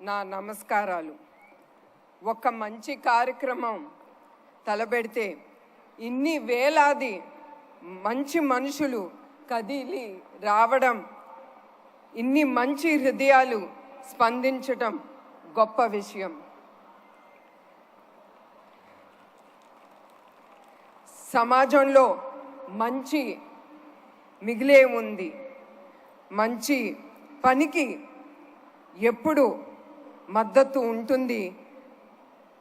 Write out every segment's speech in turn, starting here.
నా నమస్కారాలు. ఒక మంచి కార్యక్రమం తలబెడితే ఇన్ని వేలాది మంచి మనుషులు కదిలి రావడం ఇన్ని మంచి హృదయాలు స్పందించటం గొప్ప విషయం. సమాజంలో మంచి మిగిలే ఉంది. మంచి పనికి ఎప్పుడు మద్దతు ఉంటుంది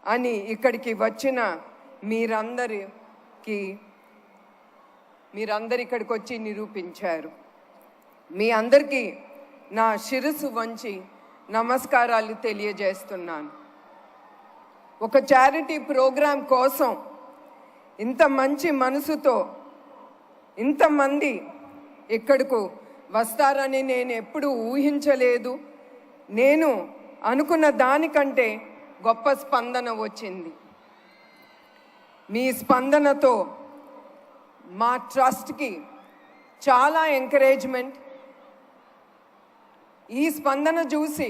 అని ఇక్కడికి వచ్చిన మీరందరికి మీరందరు ఇక్కడికి వచ్చి నిరూపించారు. మీ అందరికీ నా శిరస్సు వంచి నమస్కారాలు తెలియజేస్తున్నాను. ఒక చారిటీ ప్రోగ్రాం కోసం ఇంత మంచి మనసుతో ఇంతమంది ఇక్కడకు వస్తారని నేను ఎప్పుడూ ఊహించలేదు. నేను అనుకున్న దానికంటే గొప్ప స్పందన వచ్చింది. మీ స్పందనతో మా ట్రస్ట్కి చాలా ఎంకరేజ్మెంట్. ఈ స్పందన చూసి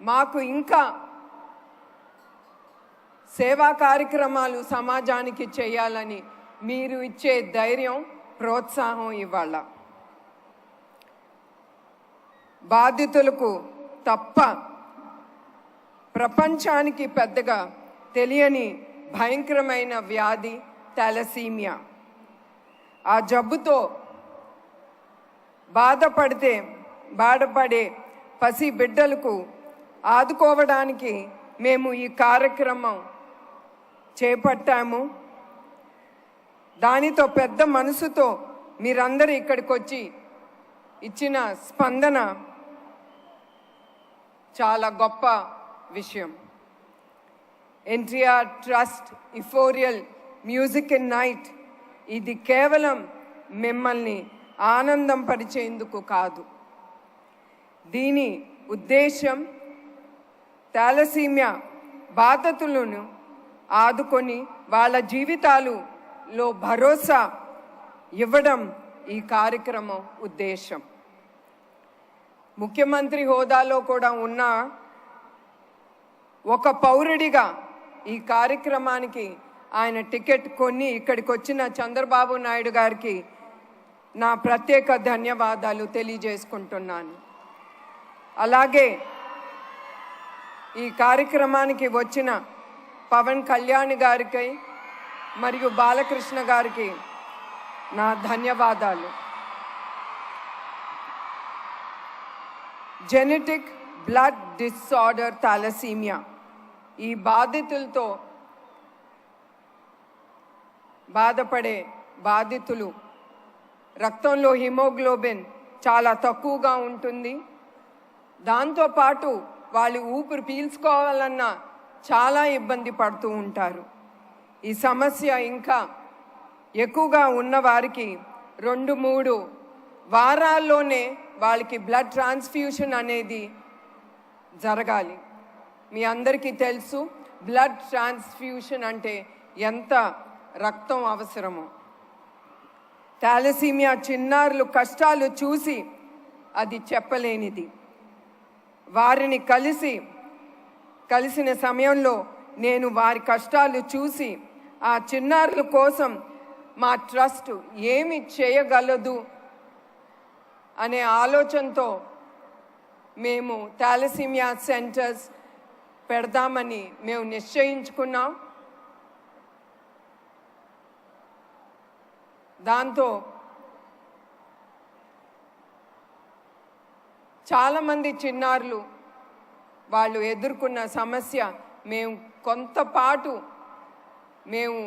మాకు ఇంకా సేవా కార్యక్రమాలు సమాజానికి చేయాలని మీరు ఇచ్చే ధైర్యం ప్రోత్సాహం ఇవాళ బాధితులకు తప్ప ప్రపంచానికి పెద్దగా తెలియని భయంకరమైన వ్యాధి థాలసీమియా ఆ జబ్బుతో బాధపడితే బాధపడే పసి బిడ్డలకు ఆదుకోవడానికి మేము ఈ కార్యక్రమం చేపట్టాము. దానితో పెద్ద మనసుతో మీరందరూ ఇక్కడికి వచ్చి ఇచ్చిన స్పందన చాలా గొప్ప విషయం. NTR trust euphoria music in night. ఇది కేవలం మిమ్మల్ని ఆనందం పరిచేందుకు కాదు. దీని ఉద్దేశం థాలసీమియా బాధతులను ఆదుకొని వాళ్ళ జీవితాలులో భరోసా ఇవ్వడం ఈ కార్యక్రమం ఉద్దేశం ముఖ్యమంత్రి హోదాలో కూడా ఉన్న ఒక పౌరుడిగా ఈ కార్యక్రమానికి ఆయన టికెట్ కొన్ని ఇక్కడికి వచ్చిన చంద్రబాబు నాయుడు గారికి నా ప్రత్యేక ధన్యవాదాలు తెలియజేసుకుంటున్నాను. అలాగే ఈ కార్యక్రమానికి వచ్చిన పవన్ కళ్యాణ్ గారికి మరియు బాలకృష్ణ గారికి నా ధన్యవాదాలు. Genetic blood disorder thalassemia. ఈ బాధితులతో బాధపడే బాధితులు రక్తంలో హిమోగ్లోబిన్ చాలా తక్కువగా ఉంటుంది. దాంతోపాటు వాళ్ళు ఊపిరి పీల్చుకోవాలన్నా చాలా ఇబ్బంది పడుతూ ఉంటారు. ఈ సమస్య ఇంకా ఎక్కువగా ఉన్నవారికి రెండు మూడు వారాల్లోనే వాళ్ళకి బ్లడ్ ట్రాన్స్ఫ్యూషన్ అనేది జరగాలి. మీ అందరికీ తెలుసు బ్లడ్ ట్రాన్స్ఫ్యూషన్ అంటే ఎంత రక్తం అవసరమో. థాలసీమియా చిన్నారులు కష్టాలు చూసి అది చెప్పలేనిది. వారిని కలిసి కలిసిన సమయంలో నేను వారి కష్టాలు చూసి ఆ చిన్నారుల కోసం మా ట్రస్ట్ ఏమి చేయగలదు అనే ఆలోచనతో మేము థాలసీమియా సెంటర్స్ పెడదామని మేము నిశ్చయించుకున్నాం. దాంతో చాలామంది చిన్నారులు వాళ్ళు ఎదుర్కొన్న సమస్య మేము కొంతపాటు మేము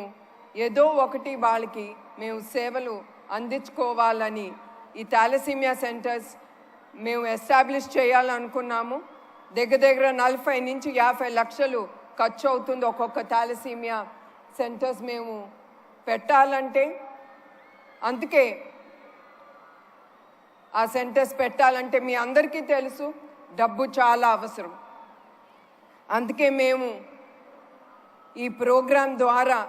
ఏదో ఒకటి వాళ్ళకి మేము సేవలు అందించుకోవాలని ఈ థాలసీమియా సెంటర్స్ మేము ఎస్టాబ్లిష్ చేయాలనుకున్నాము. దగ్గర దగ్గర నలభై నుంచి యాభై లక్షలు ఖర్చు అవుతుంది ఒక్కొక్క థాలసీమియా సెంటర్స్ మేము పెట్టాలంటే. అందుకే ఆ సెంటర్స్ పెట్టాలంటే మీ అందరికీ తెలుసు డబ్బు చాలా అవసరం. అందుకే మేము ఈ ప్రోగ్రాం ద్వారా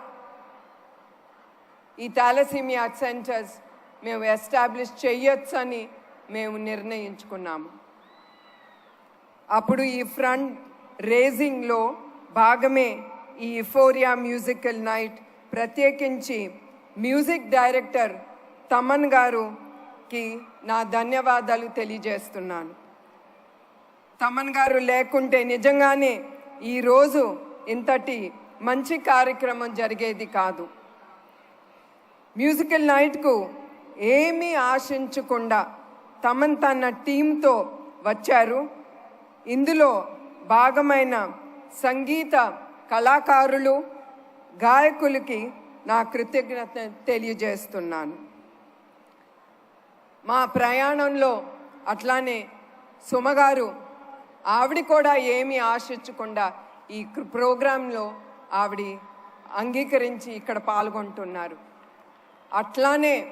ఈ థాలసీమియా సెంటర్స్ మేము ఎస్టాబ్లిష్ చేయొచ్చని మేము నిర్ణయించుకున్నాము. అప్పుడు ఈ ఫ్రంట్ రేజింగ్లో భాగమే ఈ ఇఫోరియా మ్యూజికల్ నైట్. ప్రత్యేకించి మ్యూజిక్ డైరెక్టర్ తమన్ గారుకి నా ధన్యవాదాలు తెలియజేస్తున్నాను. తమన్ గారు లేకుంటే నిజంగానే ఈరోజు ఇంతటి మంచి కార్యక్రమం జరిగేది కాదు. మ్యూజికల్ నైట్కు ఏమీ ఆశించకుండా తమన్ తన టీంతో వచ్చారు. ఇందులో భాగమైన సంగీత కళాకారులు గాయకులకి నా కృతజ్ఞత తెలియజేస్తున్నాను. మా ప్రయాణంలో అట్లానే సుమగారు ఆవిడ కూడా ఏమీ ఆశించకుండా ఈ ప్రోగ్రాంలో ఆవిడ అంగీకరించి ఇక్కడ పాల్గొంటున్నారు. అట్లానే